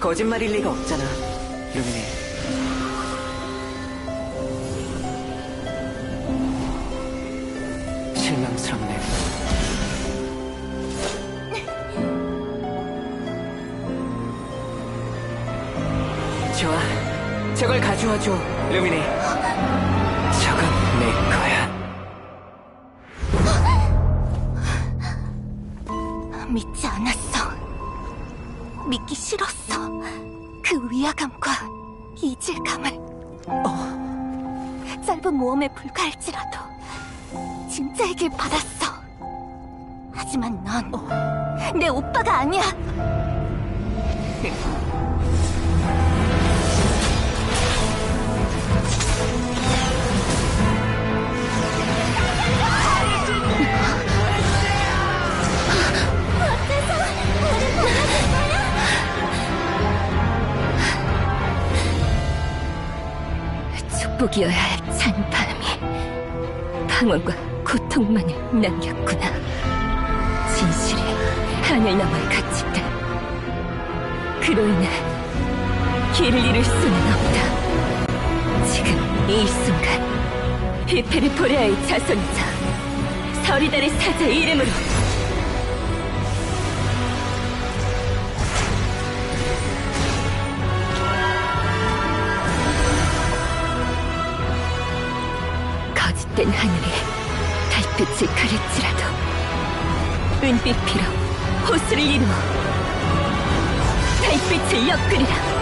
거짓말일 리가 없잖아. 루미네. 실망스럽네. 좋아. 저걸 가져와줘, 루미네. 저건 내 거야. 믿지 않았어. 믿기 싫었어. 그 위화감과 이질감을. 짧은 모험에 불과할지라도 진짜이길 바랐어. 하지만 넌 내 오빠가 아니야. 축복이어야 할 찬바람이 방언과 고통만을 남겼구나. 진실이 하늘 너머에 갇힌다. 그로 인해 길을 잃을 수는 없다. 지금 이 순간 히페르포레아의 자손이자 서리달의 사자 이름으로 거짓된 하늘에 달빛을 가릴지라도 은빛 피로 호수를 이루어 달빛을 엮으리라